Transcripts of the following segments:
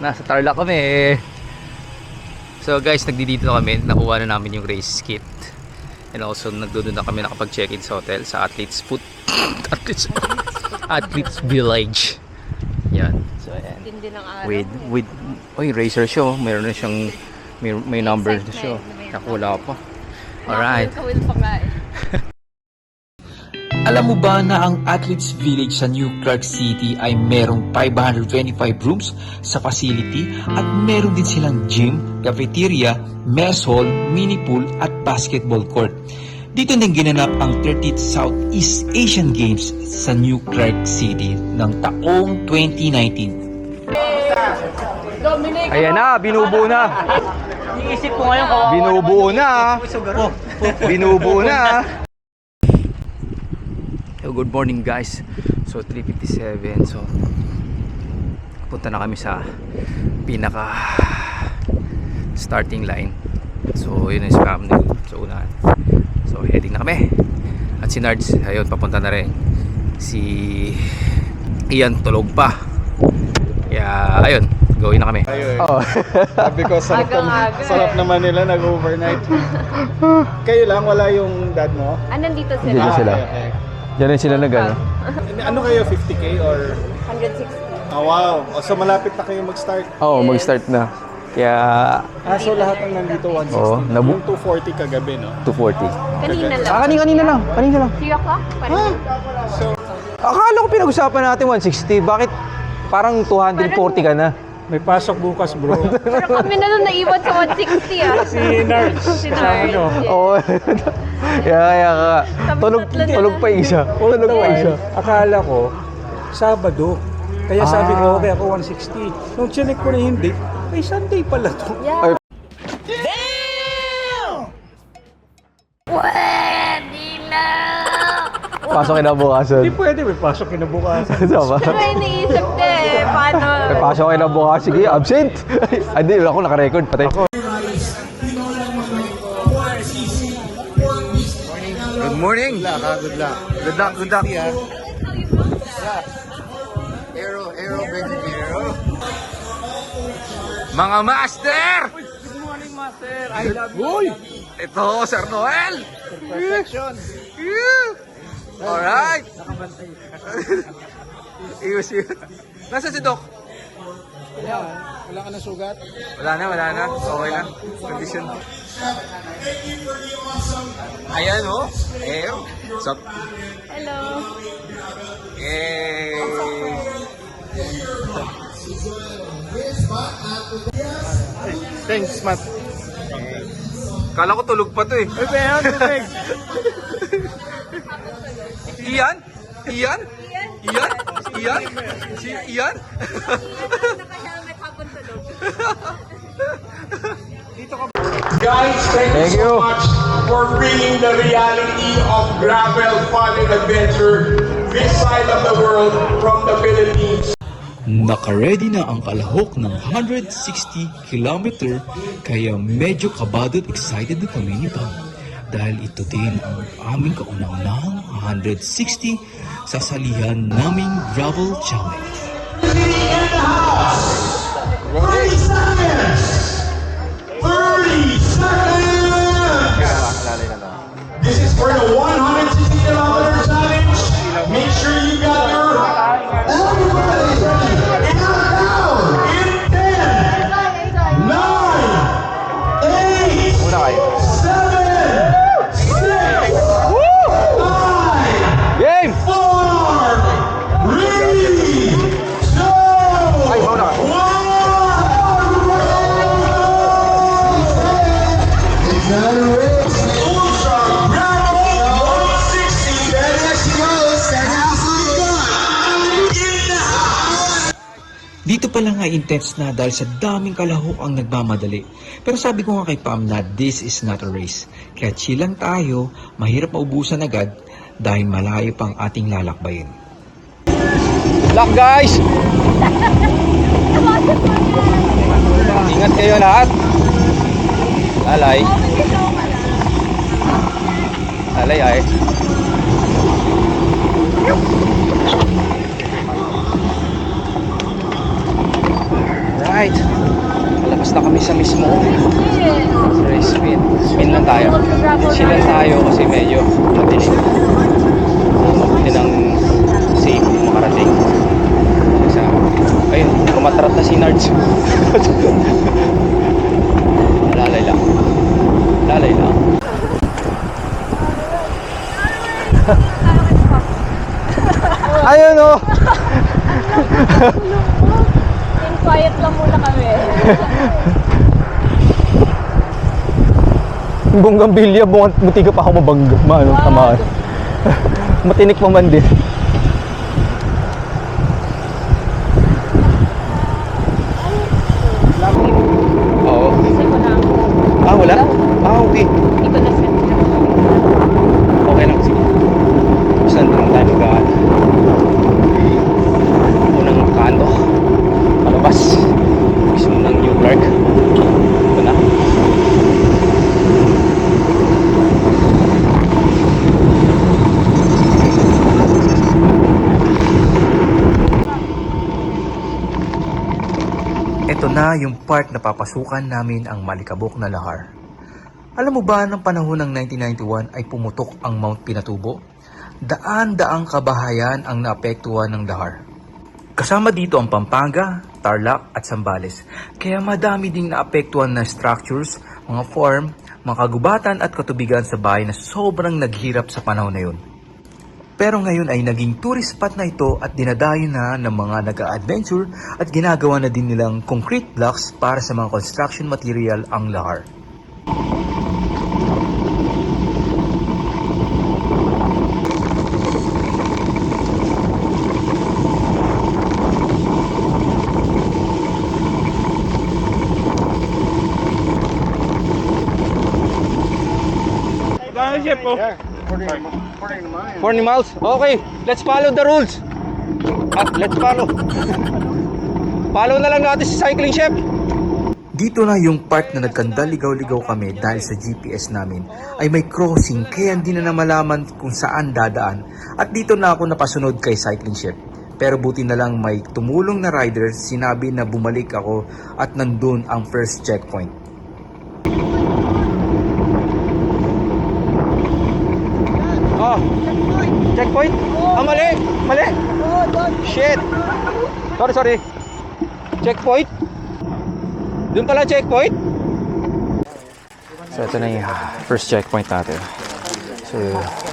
Nasa Tarlac kami. So guys, nagdidito na kami. Nakuha na namin yung race kit. And also, nagdoon na kami nakapag-check-in sa hotel sa Athletes Foot. Athletes, Athletes Village. Yan. So, ayan. With, with, oy, racer show. Meron na siyang, may, may number na show. May Naku, wala pa. Alright. Kawil pa nga eh. Alam mo ba na ang Athletes Village sa New Clark City ay merong 525 rooms sa facility at meron din silang gym, cafeteria, mess hall, mini pool at basketball court. Dito din ginanap ang 30th Southeast Asian Games sa New Clark City ng taong 2019. Ayan na, binubuo na. Iisip ko ngayon Binubuo na. Binubuo na. So, good morning guys. So 3:57. So punta na kami sa pinaka starting line. So yun yung spam na sa unahan. So heading na kami. At si Nards, ayun, papunta na rin. Si Ian tulog pa. Kaya ayun, gawin na kami. Oh. Sabi ko, sarap, Agang-aga nam- sarap eh. naman nila nag-overnight. Kayo lang, wala yung dad mo? Ah, nandito Dito sila. sila. okay, okay. Diyan sila nag ano. Ano kayo, 50k or? 160. Oh, wow. So malapit na kayo mag-start. Oo, mag-start na. Kaya Ah, so lahat ng nandito 160. Oo, nabu- yung 240 kagabi, no? 240. Kanina lang. Ah, kanina, kanina lang. Kanina lang. 3 o'clock? Parang So, Akala ko pinag-usapan natin 160. Bakit parang 240 ka na? May pasok bukas, bro. Pero kami na lang naiwan sa 160 ah. si Nerds. Si Nard. Oo. kaya kaya ka. Tulog, tatlo na tulog pa isa. Tulog pa isa. akala ko, Sabado. Kaya sabi Ah. ko, okay ako 160. Nung chinek ko na date, ay Sunday pala to. Yeah. Pasok kinabukasan. Hindi pwede, may pasok kinabukasan. Sama. Pero iniisip na eh, paano? May pasok kinabukasan. Sige, absent. Hindi, ako naka-record. Patay. Good morning. Good luck, good luck. Good luck, good luck. Aero, aero, baby, aero. Mga master! Good morning, master. I love you. Ito, Sir Noel. Perfection. Alright. Iyos yun. Nasaan si Doc? Wala ka na sugat? Wala na, wala na. Okay na. Condition. Ayan oh. Eh, what's up? Hello. Eh. Thanks, Matt. Kala ko tulog pa to eh. Ay, bayan, tubig. Ian? Ian? Ian? Ian? Si Ian? Naka-helmet habang tulog. Guys, thank, Thank you so you. much for bringing the reality of gravel fun and adventure this side of the world from the Philippines. Nakaredy na ang kalahok ng 160 km kaya medyo kabado at excited na kami ni Pam. Dahil ito din ang aming kauna-unahang 160 sa salihan naming Gravel Challenge. Dito pala nga intense na dahil sa daming kalahok ang nagmamadali. Pero sabi ko nga kay Pam na this is not a race. Kaya chill lang tayo, mahirap maubusan agad dahil malayo pang ating lalakbayin. Luck guys! Ingat kayo lahat. Alay. Alay ay. Right. Alright. Malabas na kami sa mismo. Race spin. Spin lang tayo. Chill lang tayo kasi medyo matinig. Mabuti ng safe makarating. Sa, ayun, kumatrat na si Nards. Lalay lang. Lalay lang. Ayun oh! In quiet lang muna kami. Bonggang bilya, bungat buti ka pa ako mabangga. Maano, tamaan. Matinik pa man din. Oo. Kasi ko na. Ah, wala? Ah, okay. Hindi ko na set. Okay lang, sige. Saan lang tayo mag Unang kanto. Palabas. Mismo ng New Clark. Ito na. Ito na yung part na papasukan namin ang malikabok na lahar. Alam mo ba ng panahon ng 1991 ay pumutok ang Mount Pinatubo? Daan-daang kabahayan ang naapektuhan ng lahar. Kasama dito ang Pampanga, Tarlac at Zambales. Kaya madami ding naapektuhan na structures, mga farm, mga kagubatan at katubigan sa bahay na sobrang naghirap sa panahon na yun. Pero ngayon ay naging tourist spot na ito at dinadayo na ng mga nag-adventure at ginagawa na din nilang concrete blocks para sa mga construction material ang lahar. Gano'n chef po? 40 miles? Okay, let's follow the rules. Ah, let's follow. follow na lang natin si cycling chef. Dito na yung part na nagkandaligaw-ligaw kami dahil sa GPS namin ay may crossing kaya hindi na na malaman kung saan dadaan at dito na ako napasunod kay cycling chef. Pero buti na lang may tumulong na rider sinabi na bumalik ako at nandun ang first checkpoint. Checkpoint? Ah, mali. Mali. Shit. Sorry, sorry. Checkpoint? Doon pala checkpoint? So ito na yung first checkpoint natin. So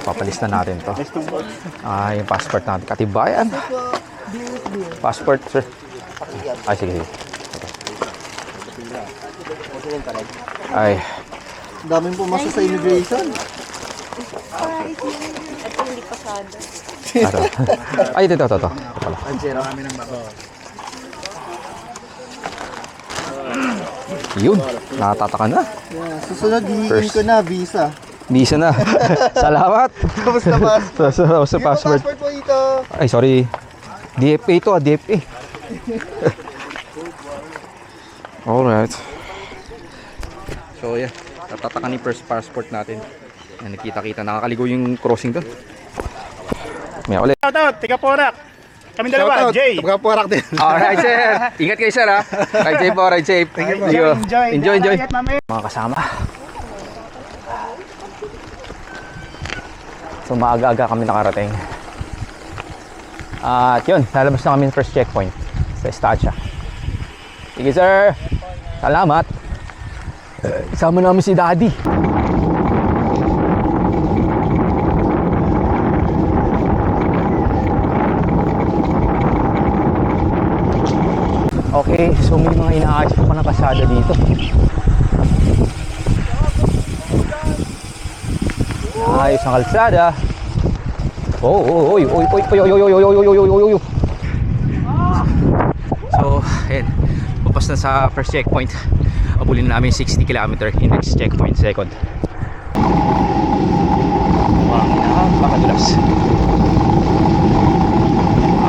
papalis na natin to. Ah, yung passport natin. Katibayan. Passport, sir. Ay, sige, sige. Ay, Daming pumasok sa immigration. Ito hindi pasado. Ay, ito, ito, ito. ito. Pala. Yun, nakatataka na. Yeah, susunod, hihiin First. ko na visa. Bisa na. Salamat. Kamusta ba? sa, sa, sa password. passport po ito. Ay, sorry. DFA ito ah, DFA. Alright. So, yeah. Natataka ni first passport natin. Yan, nakita-kita. Nakakaligo yung crossing doon. May ulit. Shout out, tiga Porak. Kami dalawa, Jay. Pagkapuarak din. Alright, sir. Ingat kayo, sir, ha. Ride safe po, ride safe. Thank you. Enjoy, Enjoy, enjoy. Mamaya. Mga kasama. So, maaga-aga kami nakarating. At yun, lalabas na kami ng first checkpoint sa Estancia. Sige, sir. Salamat. Eh, Isama namin si Daddy. Okay, so may mga inaayos pa ng kasada dito. Ayos ang kalsada. Oh, oh, oy, oy, oy, oy, oy, oy, oy, oy, oy, oy, oy. So, ayan. Pupas na sa first checkpoint. Abulin na namin 60 km in next checkpoint, second. Wow, napakadulas.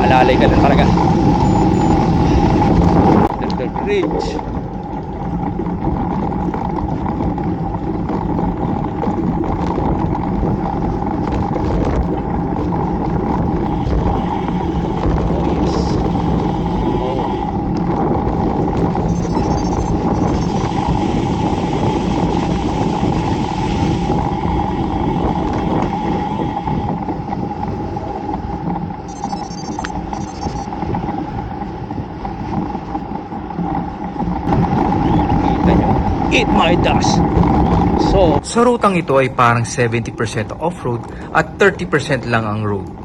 Alalay ka lang talaga. The bridge. My das. So, Sa rutang ito ay parang 70% off-road at 30% lang ang road.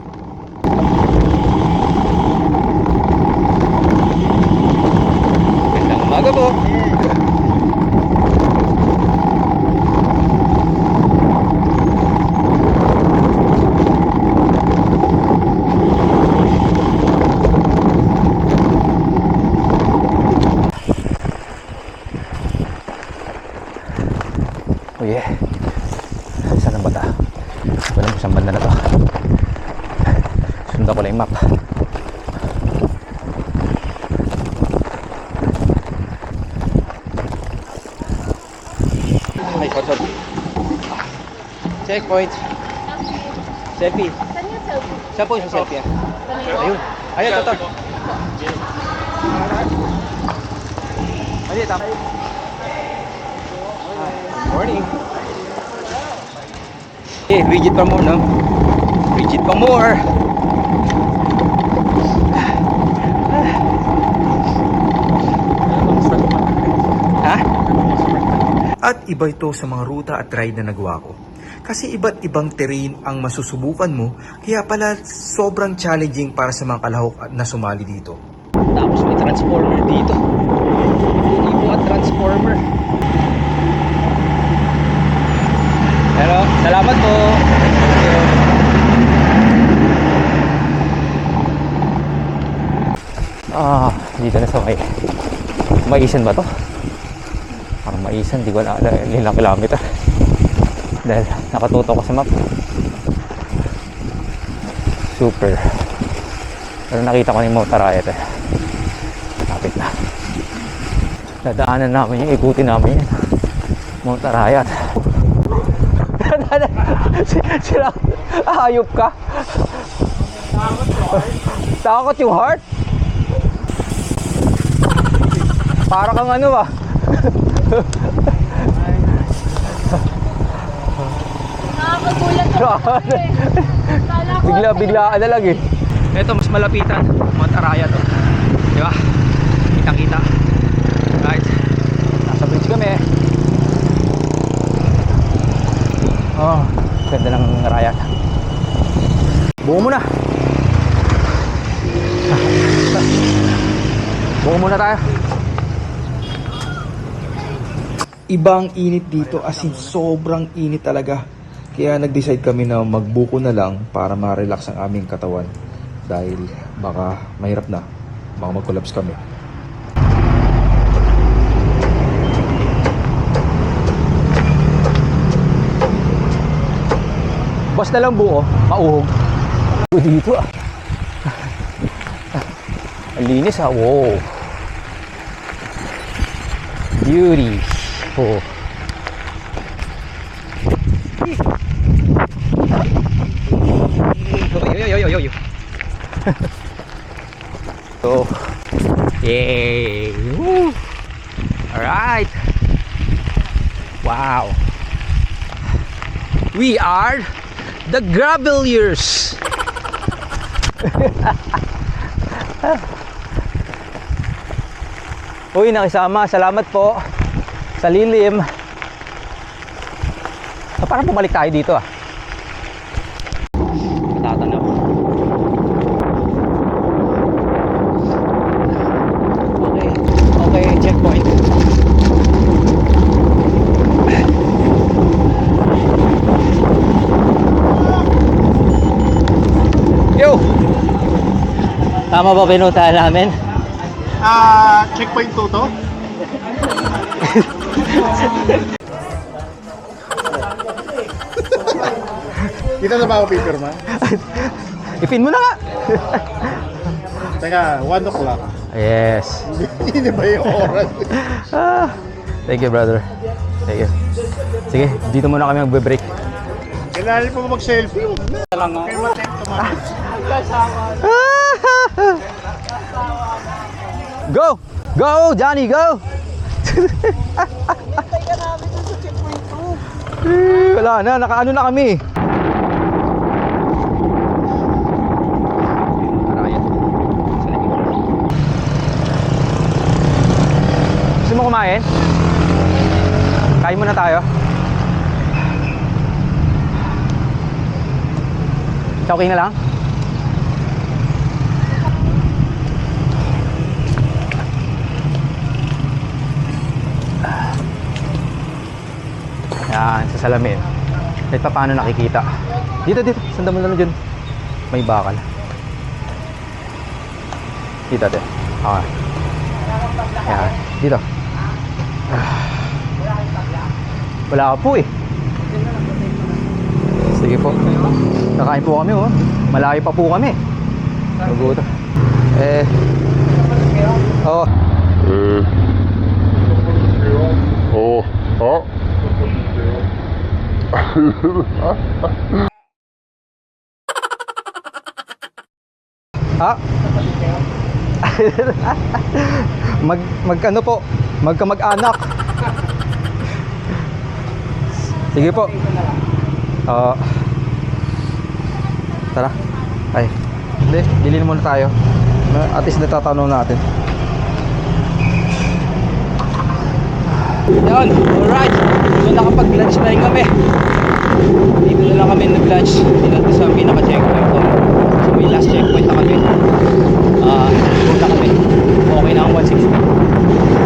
Oh yeah. Saan ang bata? Wala mo saan banda na to. Sundan ko lang yung map. Ay, sorry. Checkpoint. Selfie. Saan yung selfie? Saan po yung selfie? Ayun. Ayun, ito. Ayun, tama. Morning. Eh, rigid pa more, no? Rigid pa more. Ha? At iba ito sa mga ruta at ride na nagawa ko. Kasi iba't ibang terrain ang masusubukan mo, kaya pala sobrang challenging para sa mga kalahok na sumali dito. Tapos may transformer dito. Ibo at transformer. Pero, salamat po. Ah, dito na sa may Maisan ba to? Parang Maisan, di ko na alam ilang kilometer. Dahil nakatutok ko sa map. Super. Pero nakita ko na yung Mount Arayat eh. Lapit na. Dadaanan namin yung ikutin namin yun. Mount Arayat. Sila, hayop ka. Takot yung heart. Para kang ano ba? Nakakagulat ako eh. Kala ko, Bigla, na lang eh. Ito, mas malapitan. Mount Arayat. Oh. Di ba? Kitang kita. Right. Nasa bridge kami. Oh, ganda ng Arayat. Buo mo na. Buo muna tayo. Ibang init dito as in sobrang init talaga. Kaya nag-decide kami na magbuko na lang para ma-relax ang aming katawan. Dahil baka mahirap na. Baka mag-collapse kami. Basta lang buo, mauhog. Dito ah. Ang linis ah, wow. Beauty. Oh. Yo, yo, yo, yo, yo. so, yay. Woo. All right. Wow. We are the Graveliers. Uy, nakisama. Salamat po. Sa lilim. So, parang bumalik tayo dito ah. Tatanaw. Okay. Okay, checkpoint. Yo! Tama ba pinuntahan namin? Ah, checkpoint 2 to? Dito na ba ako pipirma? Ipin mo na nga! Teka, 1 o'clock. Yes. Hindi ba yung oras? Ah, thank you, brother. Thank you. Sige, dito muna kami magbe-break. Kailangan po mag-selfie. Na. Lang Kaya matempt naman. Go! Go, Johnny, go! Wala na, nakaano na kami. Gusto mo kumain? Kain muna tayo. Okay na lang? Yan, sa salamin. Kahit pa paano nakikita. Dito, dito. Sanda mo lang dyan. May bakal. Dito, dito. Okay. Yan. Dito. Wala ka po eh. Sige po. Kakain po kami oh. Malayo pa po kami. Naguto. Eh. Oh. Oh, oh. Ha? mag mag ano po? Magka mag-anak. Sige po. Oo. tara. Ay. Hindi, bilhin muna tayo. At least natatanong natin. Yan, alright. So nakapag-lunch na rin kami. Dito na lang kami nag-lunch. Dito sa pinaka-checkpoint ko. So may last checkpoint na kami. Ah, uh, na kami. Okay na ang 160.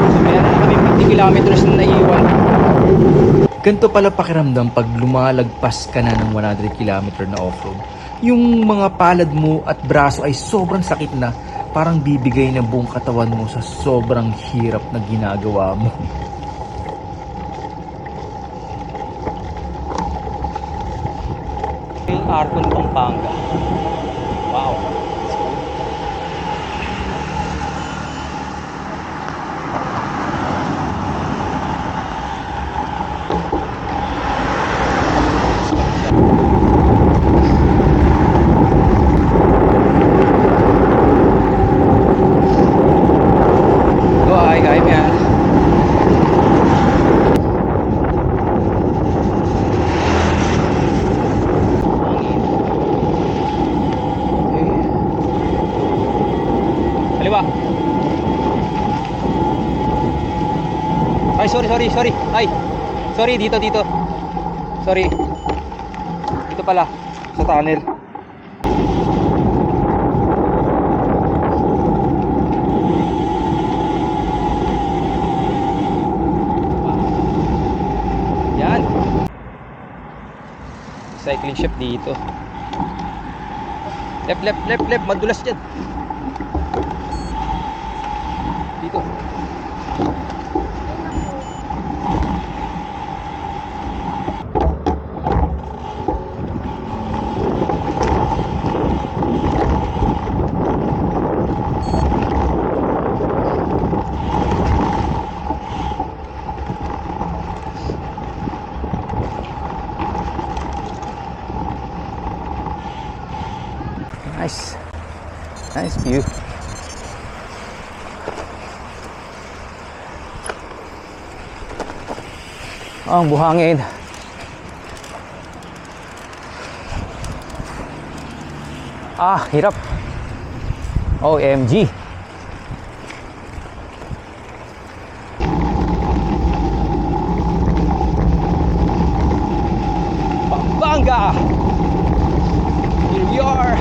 So meron na kami 50 kilometers na naiwan. Ganito pala pakiramdam pag lumalagpas ka na ng 100 km na off-road. Yung mga palad mo at braso ay sobrang sakit na parang bibigay ng buong katawan mo sa sobrang hirap na ginagawa mo. Arcon Pampanga. Wow. Go, ay, kaya mo yan. Hangin. Okay. Kaliwa. Ay, sorry, sorry, sorry. Ay. Sorry, dito, dito. Sorry. Dito pala. Sa tunnel. Yan. Cycling shop dito. Left, left, left, left. Madulas dyan. Dito. Nice. View. Ang buhangin. Ah, hirap. OMG. Pampanga! Here we are.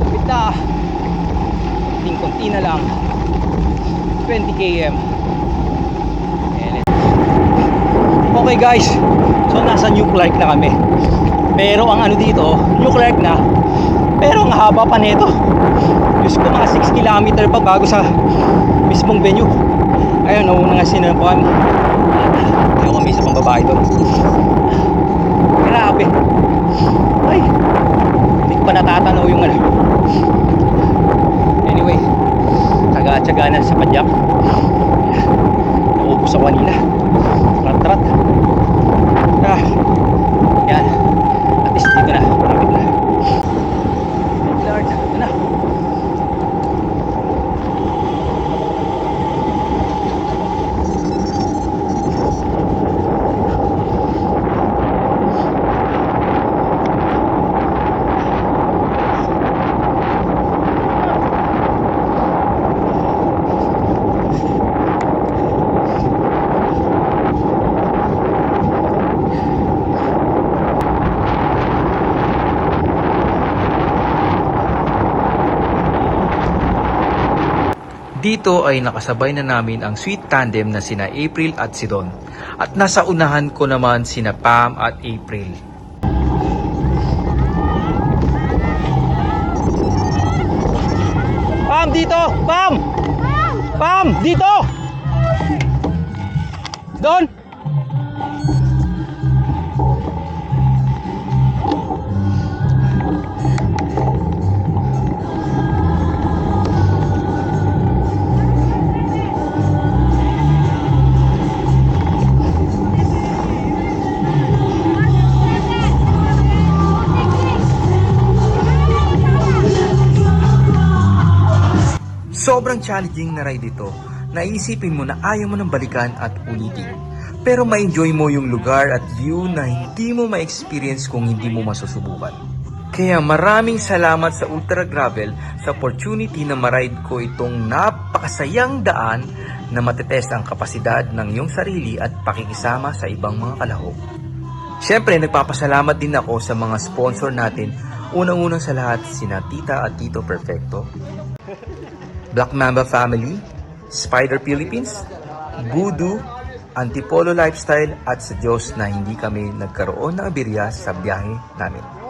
Lapit na. Konting-konti na lang. 20 km. Okay guys. So nasa New Clark na kami. Pero ang ano dito, New Clark na. Pero ang haba pa nito. Diyos ko mga 6 km pa bago sa mismong venue. Ayun, nauna nga sinapuan. Ayaw kami sa pang babae doon. Grabe. Ay, hindi ko pa natatanaw yung ano. Na sa padyak. Naubos ako kanina. Trat-trat. Ah, yan. At least dito na. Malapit na. Thank you, Lord. Ito na. Dito ay nakasabay na namin ang sweet tandem na sina April at si Don. At nasa unahan ko naman sina Pam at April. Pam, dito! Pam! Pam, dito! Doon! Sobrang challenging na ride ito. Naisipin mo na ayaw mo nang balikan at ulitin. Pero ma-enjoy mo yung lugar at view na hindi mo ma-experience kung hindi mo masusubukan. Kaya maraming salamat sa Ultra Gravel sa opportunity na maride ko itong napakasayang daan na matetest ang kapasidad ng iyong sarili at pakikisama sa ibang mga kalahok. Siyempre, nagpapasalamat din ako sa mga sponsor natin. Unang-unang sa lahat, sina Tita at Tito Perfecto, Black Mamba Family, Spider Philippines, Voodoo, Antipolo Lifestyle at sa Diyos na hindi kami nagkaroon ng abirya sa biyahe namin.